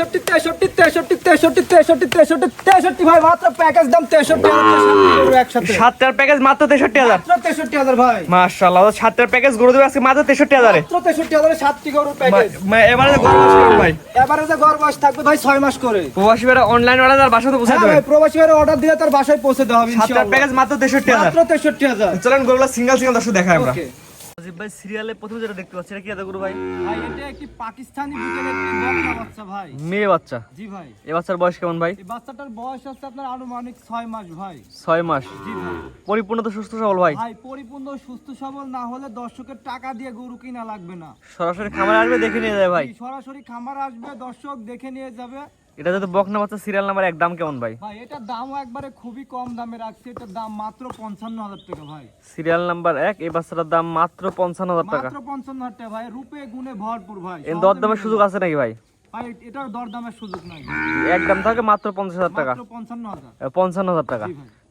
তেষট্টি তেষট্টি তেষট্টি তেষট্টি তেষট্টি তেষট্টি তেষট্টি ভাই মাত্র প্যাকেজ দাম তেষট্টি গরু একসাথে। সাতটার প্যাকেজ মাত্র তেষট্টি হাজার। তেষট্টি হাজার ভাই। মাশাল্লাহ সাতটার প্যাকেজ গরু দেবে আজকে মাত্র তেষট্টি হাজারে। মাত্র তেষট্টি হাজারে সাতটি গরুর প্যাকেজ এবারে গরু বাস ভাই। এবারে যে ঘর বয়স থাকবে ভাই ছয় মাস করে। প্রবাসী ভাইরা অনলাইন অর্ডার আর বাসাতে পৌঁছে হ্যাঁ দেবে। ভাই প্রবাসী ভাইয়ের অর্ডার দিলে তার বাসায় পৌঁছে দেওয়া হবে সাতটার প্যাকেজ মাত্র তেষট্টি হাজার। মাত্র তেষট্টি হাজার। চলেন গরুগুলো সিঙ্গেল সিঙ্গেল দর্শক দেখাই আমরা. রাজীব ভাই সিরিয়ালে প্রথমে যেটা দেখতে পাচ্ছি এটা কি এত ভাই? ভাই এটা একটি পাকিস্তানি বিটের একটি বকনা বাচ্চা ভাই। মেয়ে বাচ্চা? জি ভাই। এ বাচ্চার বয়স কেমন ভাই? এই বাচ্চাটার বয়স হচ্ছে আপনার আনুমানিক মাস ভাই। মাস। জি ভাই। পরিপূর্ণ তো সুস্থ সবল ভাই? ভাই পরিপূর্ণ সুস্থ সবল না হলে দর্শকের টাকা দিয়ে গরু কিনা লাগবে না। সরাসরি খামারে আসবে দেখে নিয়ে যাবে ভাই। সরাসরি খামার আসবে দর্শক দেখে নিয়ে যাবে। এটা বকনা বাচ্চা সিরিয়াল নাম্বার এক দাম কেমন ভাই? ভাই এটার দামও একবারে খুবই কম দামে রাখছে। এটার দাম মাত্র পঞ্চান্ন হাজার টাকা ভাই। সিরিয়াল নাম্বার এক এই বাচ্চাটার দাম মাত্র পঞ্চান্ন হাজার টাকা। মাত্র পঞ্চান্ন হাজার টাকা ভাই রূপে গুণে ভরপুর ভাই। এর দরদামের সুযোগ আছে নাকি ভাই? ভাই এটার দরদামের সুযোগ নাই। থাকে মাত্র পঞ্চাশ হাজার টাকা। মাত্র পঞ্চান্ন হাজার। এ, পঞ্চান্ন হাজার টাকা।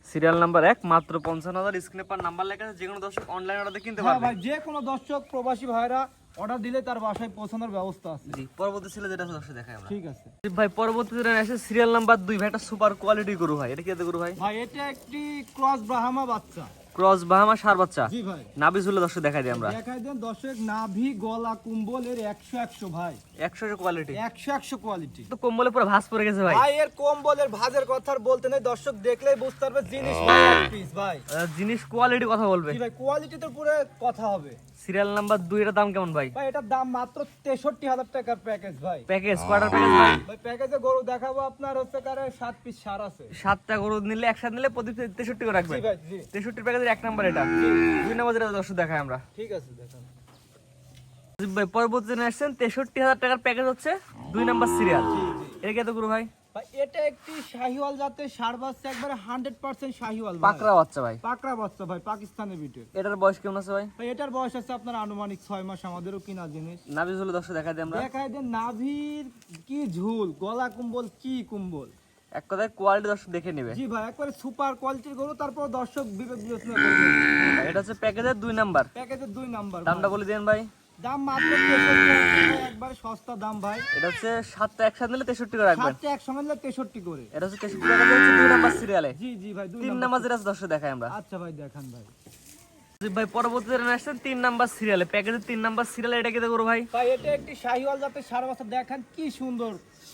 সিরিয়াল নাম্বার এক মাত্র পঞ্চান্ন হাজার। স্ক্রিনে পার নাম্বার লেখা আছে যে কোনো দর্শক অনলাইন অর্ডার কিনতে হ্যাঁ পারবে। ভাই যে কোনো দর্শক প্রবাসী ভাইরা অর্ডার দিলে তার বাসায় পৌঁছানোর ব্যবস্থা আছে। জি পরবর্তী ছিল যেটা দর্শক দেখাই আমরা। ঠিক আছে। ভাই পরবর্তী যেটা আসে সিরিয়াল নাম্বার দুই। ভাই একটা সুপার কোয়ালিটি গরু ভাই। এটা কি গরু ভাই? ভাই এটা একটি ক্রস ব্রাহ্মা বাচ্চা। ক্রস বাহামা সার বাচ্চা। জি ভাই। নাবি ঝুলে দর্শক দেখাই দিই আমরা। দেখাই দেন দর্শক নাভি গলা কুম্বল এর একশো একশো ভাই। একশো কোয়ালিটি একশো একশো কোয়ালিটি তো কম্বলে পুরো ভাস পড়ে গেছে ভাই। ভাই এর কম্বলের ভাজের কথা আর বলতে নেই। দর্শক দেখলেই বুঝতে পারবে জিনিস ভাই এক পিস ভাই। জিনিস কোয়ালিটি কথা বলবে। জি ভাই কোয়ালিটি তো পুরো কথা হবে। সিরিয়াল নাম্বার দুই এর দাম কেমন ভাই? ভাই এটার দাম মাত্র তেষট্টি হাজার টাকার প্যাকেজ ভাই। প্যাকেজ কোয়ার্টার প্যাকেজ ভাই? ভাই প্যাকেজে গরু দেখাবো আপনার হচ্ছে কারে সাত পিস সার আছে। সাতটা গরু নিলে একসাথে নিলে প্রতি তেষট্টি করে রাখবেন জি ভাই জি। তেষট্টির প্যাকেজের এক নাম্বার এটা। দুই নাম্বার যেটা দর্শক দেখাই আমরা। ঠিক আছে দেখেন। ভাই পরবর্তী দিনে আসছেন তেষট্টি হাজার টাকার প্যাকেজ হচ্ছে দুই নাম্বার সিরিয়াল এটা কি এত গরু ভাই? এটা একটি শাহিওয়াল জাতের সার বাচ্চা একবারে হান্ড্রেড পার্সেন্ট শাহিওয়াল। পাকড়া বাচ্চা ভাই। পাকড়া বাচ্চা ভাই পাকিস্তানের বিটে এটার বয়স কেমন আছে ভাই? ভাই এটার বয়স আছে আপনার আনুমানিক ছয় মাস আমাদেরও কিনা জিনিস। নাবি ঝুলে দর্শক দেখাই আমরা। দেখাই দেন নাভির কি ঝুল গলা কুম্বল কি কুম্বল। এক কথায় কোয়ালিটি দর্শক দেখে নেবে। জি ভাই একবারে সুপার কোয়ালিটির গরু তারপর দর্শক বিবেক বিবেচনা করবে। এটা হচ্ছে প্যাকেজের দুই নাম্বার। প্যাকেজের দুই নাম্বার দামটা বলে দেন ভাই। দাম মাত্র ভাই, সস্তা দাম ভাই। এটা হচ্ছে সাতটা একসাথে নিলে তেষট্টি করে রাখবেন। সাতটা একসঙ্গে নিলে তেষট্টি করে। এটা হচ্ছে তেষট্টি দুই নাম্বার সিরিয়ালে জি জি ভাই দুই তিন নাম্বার যেটা আছে দর্শক দেখাই আমরা। আচ্ছা ভাই দেখান ভাই। ভাই পরবর্তীতে আসছেন তিন নাম্বার সিরিয়ালে প্যাকেজের তিন নাম্বার সিরিয়ালে এটা কি করব ভাই? ভাই এটা একটি শাহিওয়াল জাতের সারা বছর দেখেন কি সুন্দর।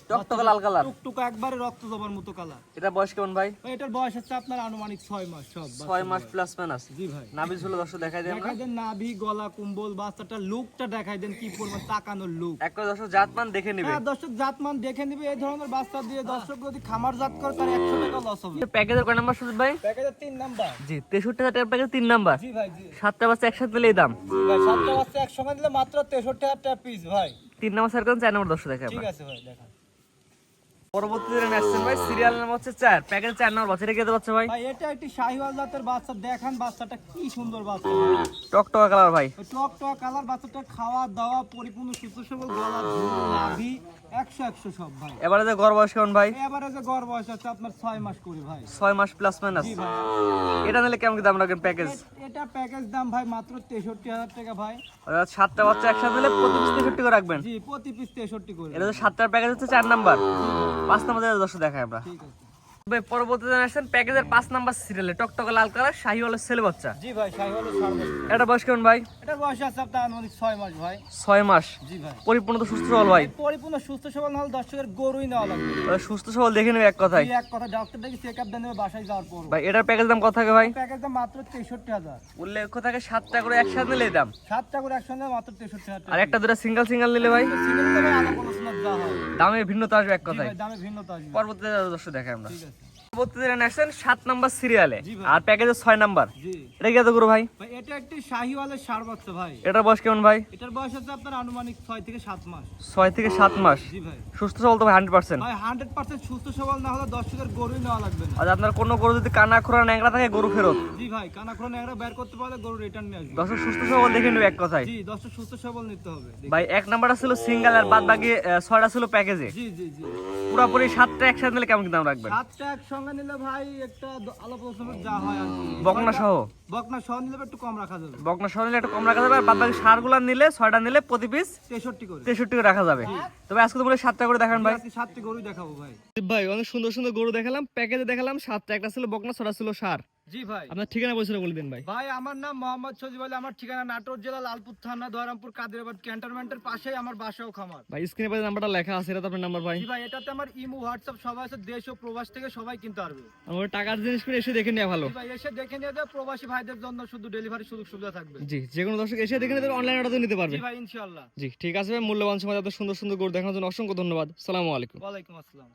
টকটকা লাল কালার টুকটুকা একবারে রক্ত জবার মতো কালার। এটা বয়স কেমন ভাই? ভাই এটার বয়স হচ্ছে আপনার আনুমানিক ছয় মাস সব বাচ্চা মাস প্লাস মাইনাস জি ভাই। নাবি ঝুলে দর্শক দেখাই দিই দেখাই দেন নাভি গলা কুম্বল বাচ্চাটার লুকটা দেখাই দেন কি পরিমাণ তাকানোর লুক এক করে দর্শক জাতমান দেখে নিবে। হ্যাঁ দর্শক জাতমান দেখে নিবে এই ধরনের বাচ্চা দিয়ে দর্শক যদি খামার জাত করে তার একশো টাকা লস হবে। প্যাকেজের কয় নাম্বার সুজিত ভাই? প্যাকেজের তিন নাম্বার। জি তেষট্টি হাজার টাকার প্যাকেজ তিন নাম্বার। জি ভাই জি। সাতটা বাচ্চা একসাথে এই দাম। জি ভাই সাতটা বাচ্চা একসঙ্গে দিলে মাত্র তেষট্টি হাজার টাকা পিস ভাই। তিন নাম্বার স্যার চার নাম্বার দর্শক দেখাই ঠিক আছে ভাই দেখান। পরবর্তী যেটা ভাই সিরিয়াল নাম্বার হচ্ছে চার প্যাকেজ চার নাম্বার বাচ্চা ভাই? ভাই এটা একটি শাহিওয়াল জাতের বাচ্চা দেখান বাচ্চাটা কি সুন্দর বাচ্চা। টকটকা কালার ভাই। কালার বাচ্চাটা খাওয়া দাওয়া পরিপূর্ণ সুস্থ সবল গলা নাভি একশো একশো সব ভাই। এবারে যে গড় বয়স কেমন ভাই? এবারে যে গড় বয়স আছে আপনার ছয় মাস করে ভাই। মাস প্লাস মাইনাস এটা নিলে কেমন দাম রাখেন প্যাকেজ এটা প্যাকেজ দাম ভাই মাত্র তেষট্টি হাজার টাকা ভাই। সাতটা বাচ্চা একসাথে নিলে প্রতি পিস করে রাখবেন? জি প্রতি পিস করে। এটা সাতটার প্যাকেজ হচ্ছে চার নাম্বার। পাঁচ মধ্যে যেটা দেখায় আমরা। ভাই পরবর্তী দিন প্যাকেজের পাঁচ নাম্বার সিরিয়ালে টকটকা লাল কালার শাহিওয়ালের ছেলে বাচ্চা। জি ভাই শাহিওয়াল সর্বোচ্চ এটা বয়স কেমন ভাই? এটার বয়স আছে আপনার আনুমানিক ছয় মাস ভাই। ছয় মাস। জি ভাই। পরিপূর্ণ তো সুস্থ সবল ভাই? পরিপূর্ণ সুস্থ সবল না হলে দর্শকের গরুই নেওয়া লাগবে। সুস্থ সবল দেখে নেবে এক কথায়। এক কথা ডাক্তার দেখি চেক দেন বাসায় যাওয়ার পর। ভাই এটার প্যাকেজ দাম কত থাকে ভাই? প্যাকেজ দাম মাত্র তেষট্টি হাজার। উল্লেখ থাকে সাতটা করে একসাথে নিলে দাম। করে মাত্র আর একটা দুটা সিঙ্গেল সিঙ্গেল নিলে ভাই? সিঙ্গেল দামে ভিন্নতা আসবে এক কথায়। দামে ভিন্নতা আসবে। পরবর্তী দর্শক দেখাই আমরা। ঠিক আছে। পরবর্তী আসছেন সাত নাম্বার সিরিয়ালে আর প্যাকেজের ছয় নাম্বার। এটা কি এত ভাই? ভাই এটা একটি শাহিওয়ালের সার বাচ্চা ভাই। এটার বয়স কেমন ভাই? এটার বয়স আছে আপনার আনুমানিক ছয় থেকে সাত মাস। ছয় থেকে সাত মাস। জি ভাই। সুস্থ সবল তো ভাই হান্ড্রেড পার্সেন্ট ভাই হান্ড্রেড পার্সেন্ট সুস্থ সবল না হলে দর্শকের গরুই নেওয়া লাগবে না। আর আপনার কোনো গরু যদি কানা খোরা ন্যাংরা থাকে গরু ফেরত? জি ভাই কানা খোলা ন্যাংরা বের করতে পারলে গরু রিটার্ন নিয়ে আসবে। দর্শক সুস্থ সবল দেখে নেবে এক কথায়। জি দর্শক সুস্থ সবল নিতে হবে। ভাই এক নাম্বারটা ছিল সিঙ্গেল আর বাদ বাকি ছয়টা ছিল প্যাকেজে জি জি জি। পুরোপুরি সাতটা একসাথে নিলে কেমন কি দাম রাখবেন? সাতটা একসঙ্গে নিলে ভাই একটা আলাপ আলোচনা যা হয় আর কি। বকনা সহ? বকনা সহ নিলে একটু কম রাখা যাবে। বকনা সহ নিলে একটু কম রাখা যাবে আর বাদ বাকি সারগুলা নিলে ছয়টা নিলে প্রতি পিস তেষট্টি করে। তেষট্টি করে রাখা যাবে। তবে আজকে তো বলে সাতটা করে দেখান ভাই। আজকে সাতটি গরুই দেখাবো ভাই। ভাই অনেক সুন্দর সুন্দর গরু দেখালাম প্যাকেজে দেখালাম সাতটা একটা ছিল বকনা ছটা ছিল সার। জি ভাই। আপনার ঠিকানা ভাই। ভাই আমার নাম মোহাম্মদ সজিব আলী। আমার ঠিকানা নাটোর জেলা লালপুর থানা কাদিরাবাদ ক্যান্টনমেন্টের পাশেই আমার বাসা ও খামার। ভাই স্ক্রিনে পাশে নাম্বারটা লেখা আছে এটা আপনার নাম্বার ভাই। জি ভাই এটাতে আমার ইমো হোয়াটসঅ্যাপ সবাই আছে। দেশ ও প্রবাস থেকে সবাই কিনতে পারবে। আমার টাকার জিনিস এসে দেখে নেওয়া ভালো। ভাই এসে দেখে নিয়ে প্রবাসী ভাইদের জন্য শুধু ডেলিভারি সুযোগ সুবিধা থাকবে। জি যে কোনো দর্শক এসে দেখে নিতে অনলাইন অর্ডার নিতে পারবে। জি ভাই ইনশাআল্লাহ। জি ঠিক আছে ভাই মূল্যবান সময় এত সুন্দর সুন্দর গরু দেখানোর জন্য অসংখ্য ধন্যবাদ। সালামু আলাইকুম। ওয়ালাইকুম আসসালাম।